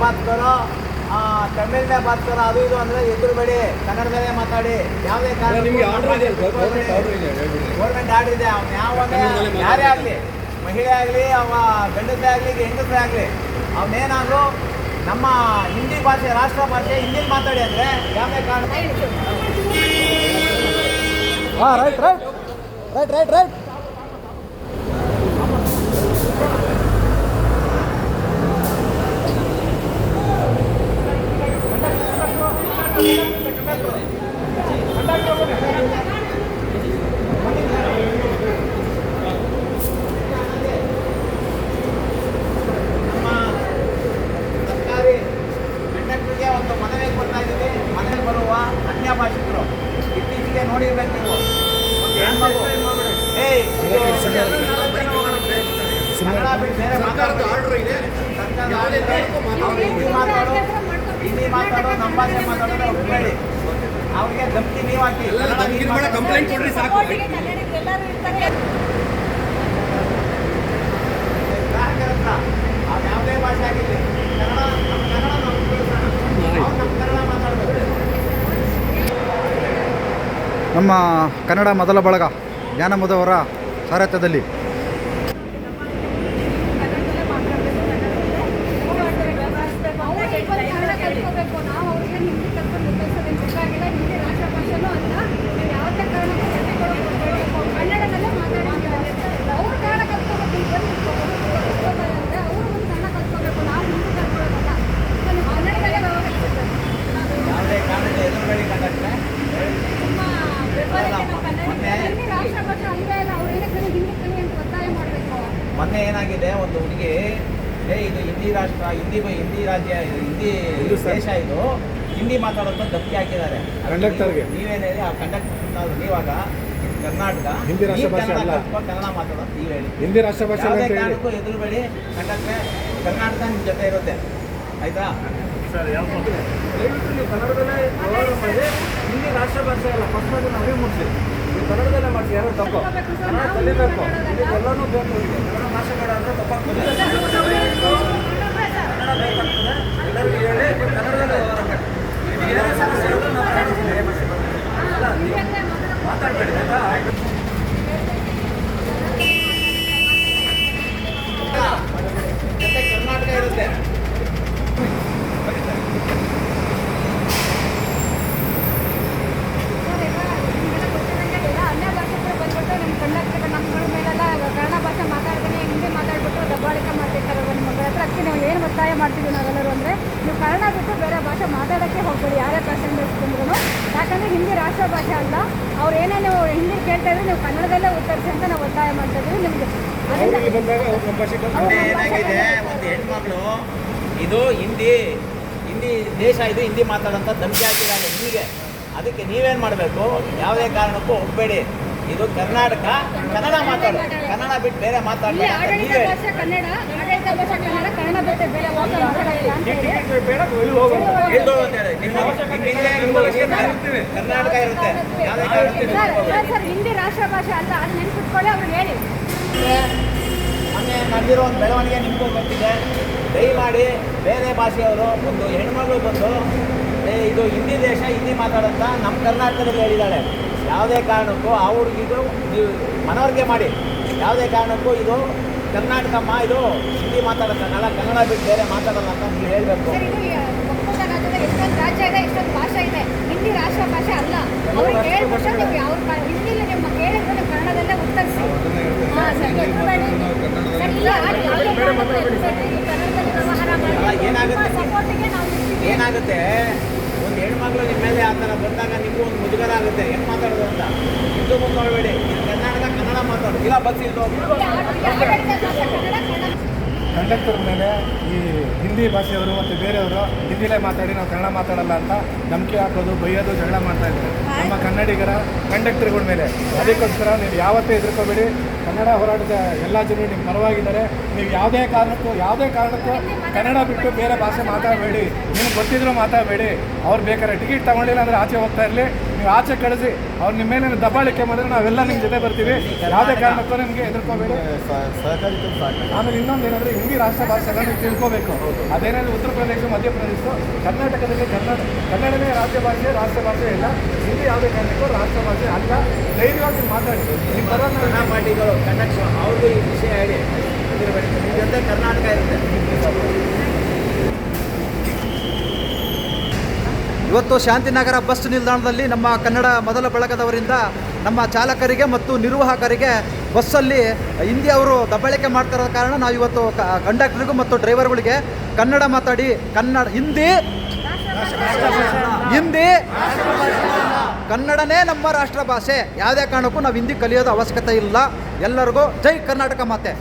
ಬಾತ್ ಕರೋ ಆ, ತಮಿಳ್ ಮೇ ಬಾತ್ ಕರೋ ಅದು ಇದು ಅಂದ್ರೆ ಎದುರುಬೇಡಿ ಕನ್ನಡದಲ್ಲೇ ಮಾತಾಡಿ. ಯಾವುದೇ ಕಾರಣ ನಿಮಗೆ ಆರ್ಡರ್ ಇದೆ ಗೌರ್ಮೆಂಟ್ ಆರ್ಡರ್ ಇದೆ ಹೇಳ್ಬಿಡಿ. ಆರ್ಡರ್ ಇದೆ. ಅವ್ನು ಯಾವ ಯಾರೇ. ಆಗಲಿ ಮಹಿಳೆ ಆಗಲಿ ಅವ ಗಂಡಸೇ ಆಗಲಿ ಹೆಂಗಸೇ ಆಗಲಿ ಅವನೇನಾದ್ರು ನಮ್ಮ ಹಿಂದಿ ಭಾಷೆ ರಾಷ್ಟ್ರ ಭಾಷೆ ಹಿಂದಿ ಮಾತಾಡಿ ಅಂದರೆ ಯಾವುದೇ ಕಾರಣ ಹಾಂ right right right right right ನಮ್ಮ ಸರ್ಕಾರಿ ಕಂಡಕ್ಟರ್ಗೆ ಒಂದು ಮನವಿ ಕೊಡ್ತಾ ಇದ್ದೀವಿ ಮನೆಗೆ ಬರುವ ಅನ್ಯ ಭಾಷಿಕರು ಇತ್ತೀಚೆಗೆ ನೋಡಿರ್ಬೇಕು ನೀವು ಒಂದು ಹೆಣ್ಮಗು ಏಯ್ ಇದು ಕನ್ನಡ ಬಿಟ್ಟು ಬೇರೆ ಸರ್ಕಾರದ ಮಾತಾಡ್ಬೇಡಿ. ಆರ್ಡರ್ ಇದೆ ಸರ್ಕಾರದ ಯಾವುದೇ ಆಡಳಿತ ಕಾರಣಕ್ಕೂ ಮಾತಾಡಬೇಡಿ. ಅವ್ರು ಹಿಂದಿ ಮಾತಾಡೋ ಹಿಂದಿ ಮಾತಾಡೋ ನಮ್ಮ ಭಾಷೆ ಮಾತಾಡೋದು ಹೋಗಬೇಡಿ ಅವ್ರಿಗೆ ಧಮಕಿ ನೀವು ಹಾಕಿ. ಕನ್ನಡ ಧಮಕಿ ನೀವು ಬೇಡ, ಮಾತಾಡಿ. ಕಂಪ್ಲೇಂಟ್ ಕೊಡ್ರಿ ಸಾಕು. ಗ್ರಾಹಕರ ಹತ್ರ? ಅವ್ರು ಯಾವುದೇ ಭಾಷೆ ಆಗಿರಲಿ. ಕನ್ನಡ ನಮ್ಮ ಕನ್ನಡ ನಾವು ಉಪಯೋಗಿಸೋಣ. ಅವ್ರು ನಮ್ಮ ಕನ್ನಡ ಮಾತಾಡಬೇಕು. ನಮ್ಮ ಕನ್ನಡ ಮೊದಲ ಬಳಗ ಜ್ಞಾನಮುದವರ ಸಾರಥ್ಯದಲ್ಲಿ ಕಲ್ತ್ಕೋಬೇಕು ನಾವು ಅವ್ರಿಗೆ ಹಿಂದಿ ಕಲ್ತ್ಕೊಂಡು ಉಪಯೋಗಿಸೋದೇನು ಬೇಕಾಗಿಲ್ಲ ಹಿಂದಿ ರಾಷ್ಟ್ರ ಭಾಷೆನೂ ಅಲ್ಲ ನೀವು ಯಾವುದೇ ಕಾರಣಕ್ಕೂ ಹಿಂದಿ ಕೊಡಬೇಕು ಕನ್ನಡದಲ್ಲೇ ಮಾತಾಡಿದ್ದಾರೆ ಅವ್ರು ಕನ್ನಡ ಕಲ್ತ್ಕೋಬೇಕು ಅಂದರೆ ಅವರು ಒಂದು ಕನ್ನಡ ಕಲ್ತ್ಕೋಬೇಕು ನಾವು ಹಿಂದಿ ಕಲ್ತ್ಕೊಳ್ಳೋದಲ್ಲ ಸೊ ನೀವು ಕನ್ನಡದಲ್ಲೇ ವ್ಯವಹರಿಸಬೇಕು ಯಾವುದೇ ಕಾರಣಕ್ಕೆ ಎದುರುಗಡೆ ಕಂಡಕ್ಟ್ರೆ ನಿಮ್ಮ ವ್ಯವಹಾರಕ್ಕೆ ನಾವು ಕನ್ನಡ ಹಿಂದಿ ರಾಷ್ಟ್ರ ಭಾಷೆ ಅಲ್ವೇ ಅಲ್ಲ ಅವ್ರು ಏನಕ್ಕೆ ಹಿಂದಿ ಕಲಿ ಅಂತ ಒತ್ತಾಯ ಮಾಡಬೇಕು ಮೊನ್ನೆ ಏನಾಗಿದೆ ಒಂದು ಹುಡುಗಿ ಏ ಇದು ಹಿಂದಿ ರಾಷ್ಟ್ರ ಹಿಂದಿ ಹಿಂದಿ ರಾಜ್ಯ ಇದು ಹಿಂದಿ. ದೇಶ ಇದು. ಹಿಂದಿ ಮಾತಾಡೋದು ದಪ್ಪಿ ಹಾಕಿದ್ದಾರೆ. ಕಂಡಕ್ಟರ್ಗೆ. ನೀವೇನೇ ಆ ಕಂಡಕ್ಟರ್ ನೀವಾಗ ಕರ್ನಾಟಕ. ಹಿಂದಿ ರಾಷ್ಟ್ರ ಭಾಷೆ ಕನ್ನಡ ಅಲ್ಲ. ಕನ್ನಡ ಮಾತಾಡೋದು ನೀವು ಹೇಳಿ. ಹಿಂದಿ ರಾಷ್ಟ್ರ ಭಾಷೆ ಯಾವುದೇ ಹೇಳಿ. ಕಾರಣಕ್ಕೂ ಎದುರುಬೇಡಿ ಕಂಡಕ್ಟರ್ ಕರ್ನಾಟಕ ನಿಮ್ಮ ಜೊತೆ ಇರುತ್ತೆ. ಆಯ್ತಾ? ದಯವಿಟ್ಟು ನೀವು ಕನ್ನಡದಲ್ಲೇ ವ್ಯವಹಾರ ಮಾಡಿ ಹಿಂದಿ ರಾಷ್ಟ್ರ ಭಾಷೆ ಅಲ್ಲ. ಫಸ್ಟ್ ನಾವೇ ಮುಗಿಸಿ ನೀವು ಕನ್ನಡದಲ್ಲೇ ಮಾಡಿ ಯಾರೋ ತಪ್ಪು. ಕನ್ನಡ ಕಲಿಬೇಕು. ಇಲ್ಲಿ ಎಲ್ಲನೂ ಬೇಕು ಇಲ್ಲಿ ಕನ್ನಡ ಭಾಷೆ ಬೇಡ ಅಂದರೆ ತಪ್ಪಾಗ್ತದೆ. ಕನ್ನಡ ಬೇಕಾಗ್ತದೆ. ಎಲ್ಲರಿಗೂ ಹೇಳಿ ನೀವು ಕನ್ನಡದಲ್ಲೇ ವ್ಯವಹಾರ ಮಾಡಿ ನಿಮ್ಗೆ ಏನೇ ಸಮಸ್ಯೆ ಇದ್ರೂ ನಾವು ಕನ್ನಡ ಅಲ್ಲ ನೀವು ಮಾತಾಡಬೇಡಿ ಆಯ್ತಾ ಜೊತೆ ಕರ್ನಾಟಕ ಇರುತ್ತೆ ಅನ್ಯ ಭಾಷೆಗಳು ಬಂದ್ಬಿಟ್ಟು ನಮ್ಮ ಕಂಡಕ್ಟರ್ ನಮ್ಮಗಳ ಮೇಲೆಲ್ಲ ಕನ್ನಡ ಭಾಷೆ ಮಾತಾಡ್ತಾನೆ ಹಿಂದಿ ಮಾತಾಡ್ಬಿಟ್ಟು ದಬ್ಬಾಳಿಕೆ ಮಾಡ್ತಿರ್ತಾರೆ ನಿಮ್ಮ ಮಗಳ ಹತ್ರ ಅದಕ್ಕೆ ನಾವು ಏನು ಒತ್ತಾಯ ಮಾಡ್ತೀವಿ ನಾವೆಲ್ಲರೂ ಅಂದರೆ ನೀವು ಕನ್ನಡ ಬಿಟ್ಟು ಬೇರೆ ಭಾಷೆ ಮಾತಾಡೋಕ್ಕೆ ಹೋಗ್ಬೇಡಿ. ಯಾರೇ ಪ್ಯಾಸೆಂಜರ್ಸ್ ಬಂದ್ರು ಯಾಕಂದರೆ ಹಿಂದಿ ರಾಷ್ಟ್ರ ಭಾಷೆ ಅಲ್ಲ. ಅವ್ರು ಏನೇ ನೀವು ಹಿಂದಿ ಕೇಳ್ತಾ ಇದ್ರೆ ನೀವು ಕನ್ನಡದಲ್ಲೇ ಉತ್ತರಿಸಿ ಅಂತ ನಾವು ಒತ್ತಾಯ ಮಾಡ್ತಾ ಇದ್ದೀವಿ ನಿಮಗೆ. ಏನಾಗಿದೆ? ಒಂದು ಹೆಣ್ಮಗಳು ಇದು ಹಿಂದಿ ಹಿಂದಿ ದೇಶ ಇದು ಹಿಂದಿ ಮಾತಾಡೋಂಥ ಧಮಕಿ ಹಾಕಿದ್ದಾರೆ ಹಿಂದಿಗೆ. ಅದಕ್ಕೆ ನೀವೇನು ಮಾಡಬೇಕು? ಯಾವುದೇ ಕಾರಣಕ್ಕೂ ಹೋಗಬೇಡಿ. ಇದು ಕರ್ನಾಟಕ ಕನ್ನಡ ಮಾತಾಡು. ಕನ್ನಡ ಬಿಟ್ಟು ಬೇರೆ ಮಾತಾಡಬೇಡ. ಕರ್ನಾಟಕ ಇರುತ್ತೆ. ಹಿಂದಿ ರಾಷ್ಟ್ರ ಭಾಷೆ ಅಂತ ಅದು ನೆನ್ಪಿಟ್ಕೊಳ್ಳಿ ಅವ್ರು ಹೇಳಿ. ಮೊನ್ನೆ ನಡೆದಿರೋ ಒಂದು ಬೆಳವಣಿಗೆ ನಿಮಗೂ ಗೊತ್ತಿದೆ. ದಯಮಾಡಿ ಬೇರೆ ಭಾಷೆಯವರು ಒಂದು ಹೆಣ್ಮಗಳು ಬಂದು ಏ ಇದು ಹಿಂದಿ ದೇಶ ಹಿಂದಿ ಮಾತಾಡಂತ ನಮ್ಮ ಕರ್ನಾಟಕದಲ್ಲಿ ಹೇಳಿದ್ದಾಳೆ ಯಾವುದೇ ಕಾರಣಕ್ಕೂ ಅವ್ರಿಗಿದು ನೀವು ಮನವರಿಕೆ ಮಾಡಿ. ಯಾವುದೇ ಕಾರಣಕ್ಕೂ ಇದು ಕರ್ನಾಟಕಮ್ಮ ಇದು ಹಿಂದಿ ಮಾತಾಡೋಕ್ಕಲ್ಲ ಕನ್ನಡ ಬಿಟ್ಟು ಬೇರೆ ಮಾತಾಡಲ್ಲ ಅಂತ ನೀವು ಹೇಳಬೇಕು. ಸರ್ ಇದು ಯ- ಎಷ್ಟೊಂದು ರಾಜ್ಯ ಇದೆ ಎಷ್ಟೊಂದು ಭಾಷೆ ಇದೆ. ಹಿಂದಿ ರಾಷ್ಟ್ರ ಭಾಷೆ ಅಲ್ಲ. ಅವ್ರಿಗೆ ಹೇಳ್ಬಿಟ್ಟು ನೀವು ಯಾವ ಹಿಂದಿಲಿ ನಿಮ್ಮ ಕೇಳಿದ್ರೆ ನೀವು ಕನ್ನಡದಲ್ಲೇ ಉತ್ತರಿಸಿ. ಹಾಂ ಸರಿ ಎದುರುಬೇಡಿ. ಸರ್ ಇಲ್ಲ ಯಾವುದೇ ಕಾರಣಕ್ಕೂ ಎದುರುಬೇಡಿ. ಕನ್ನಡದಲ್ಲಿ ವ್ಯವಹಾರ ಮಾಡಿ ಏನಾಗುತ್ತೆ? ಸಪೋರ್ಟಿಗೆ ನಾವು ಏನಾಗುತ್ತೆ? ಒಂದು ಹೆಣ್ಮಕ್ಳು ನಿಮ್ಮ ಮೇಲೆ ಆ ಥರ ಬಂದಾಗ ನಿಮಗೂ ಒಂದು ಮುಜುಗರ ಆಗುತ್ತೆ. ಹೆಂಗೆ ಮಾತಾಡೋದು ಅಂತ? ಇದು ಮುಂದೆ ನೋಡಬೇಡಿ ಕರ್ನಾಟಕ ಕನ್ನಡ ಮಾತಾಡೋದು ಇಲ್ಲ ಬಸ್ ಇದು ಕಂಡಕ್ಟರ್ ಮೇಲೆ ಈ ಹಿಂದಿ ಭಾಷೆಯವರು ಮತ್ತು ಬೇರೆಯವರು ಹಿಂದಿಲೇ ಮಾತಾಡಿ ನಾವು ಕನ್ನಡ ಮಾತಾಡಲ್ಲ ಅಂತ ನಂಬಿಕೆ ಹಾಕೋದು ಬೈಯೋದು ಜಗಳ ಮಾಡ್ತಾ ಇದ್ದಾರೆ. ನಮ್ಮ ಕನ್ನಡಿಗರ ಕಂಡಕ್ಟರ್ಗಳ ಮೇಲೆ. ಅದಕ್ಕೋಸ್ಕರ ನೀವು ಯಾವತ್ತೇ ಹೆದರ್ಕೋಬೇಡಿ. ಕನ್ನಡ ಹೋರಾಟದ ಎಲ್ಲ ಜನರು ನಿಮ್ಗೆ ಪರವಾಗಿದ್ದಾರೆ. ನೀವು ಯಾವುದೇ ಕಾರಣಕ್ಕೂ ಯಾವುದೇ ಕಾರಣಕ್ಕೂ ಕನ್ನಡ ಬಿಟ್ಟು ಬೇರೆ ಭಾಷೆ ಮಾತಾಡಬೇಡಿ. ನಿಮ್ಗೆ ಗೊತ್ತಿದ್ರು ಮಾತಾಡಬೇಡಿ. ಅವ್ರು ಬೇಕಾದ್ರೆ ಟಿಕೆಟ್ ತಗೊಂಡಿಲ್ಲ ಅಂದರೆ ಆಚೆ ಹೋಗ್ತಾ ಇರಲಿ. ನೀವು ಆಚೆ ಕಳಿಸಿ, ಅವ್ರು ನಿಮ್ಮ ಮೇಲೆ ದಬ್ಬಾಳಿಕೆ ಮಾಡಿದ್ರೆ ನಾವೆಲ್ಲ ನಿಮ್ಮ ಜೊತೆ ಬರ್ತೀವಿ. ಯಾವುದೇ ಕಾರಣಕ್ಕೂ ನಿಮಗೆ ಹೆದರ್ಕೋಬೇಡಿ ಆಮೇಲೆ ಇನ್ನೊಂದು ಏನಂದ್ರೆ, ಹಿಂದಿ ರಾಷ್ಟ್ರ ಭಾಷೆ ಎಲ್ಲ ನೀವು ತಿಳ್ಕೋಬೇಕು. ಅದೇನಾದ್ರೆ ಉತ್ತರ ಪ್ರದೇಶ ಮಧ್ಯಪ್ರದೇಶ ಕರ್ನಾಟಕದಲ್ಲಿ ಕನ್ನಡ ಕನ್ನಡನೇ ರಾಜ್ಯ ಭಾಷೆ, ರಾಷ್ಟ್ರ ಭಾಷೆ ಇಲ್ಲ. ಹಿಂದಿ ಯಾವುದೇ ಕಾರಣಕ್ಕೂ ರಾಷ್ಟ್ರ ಭಾಷೆ ಅಲ್ಲ. ಧೈರ್ಯವಾಗಿ ಮಾತಾಡಿ. ನಿಮ್ಮ ಕನ್ನಡ ಪಾರ್ಟಿಗಳು ಕನ್ನಡ ಅವ್ರಿಗೆ ಈ ವಿಷಯ ಹೇಳಿ. ಕರ್ನಾಟಕ ಇರುತ್ತೆ. ಇವತ್ತು ಶಾಂತಿನಗರ ಬಸ್ ನಿಲ್ದಾಣದಲ್ಲಿ ನಮ್ಮ ಕನ್ನಡ ಮೊದಲ ಬಳಗದವರಿಂದ ನಮ್ಮ ಚಾಲಕರಿಗೆ ಮತ್ತು ನಿರ್ವಾಹಕರಿಗೆ ಬಸ್ಸಲ್ಲಿ ಹಿಂದಿ ಅವರು ದಬ್ಬಳಿಕೆ ಮಾಡ್ತಿರೋ ಕಾರಣ ನಾವು ಇವತ್ತು ಕಂಡಕ್ಟರ್ಗೂ ಮತ್ತು ಡ್ರೈವರ್ಗಳಿಗೆ ಕನ್ನಡ ಮಾತಾಡಿ, ಕನ್ನಡ, ಹಿಂದಿ ಹಿಂದಿ, ಕನ್ನಡನೇ ನಮ್ಮ ರಾಷ್ಟ್ರ ಭಾಷೆ. ಯಾವುದೇ ಕಾರಣಕ್ಕೂ ನಾವು ಹಿಂದಿ ಕಲಿಯೋದು ಅವಶ್ಯಕತೆ ಇಲ್ಲ. ಎಲ್ಲರಿಗೂ ಜೈ ಕರ್ನಾಟಕ ಮಾತೆ.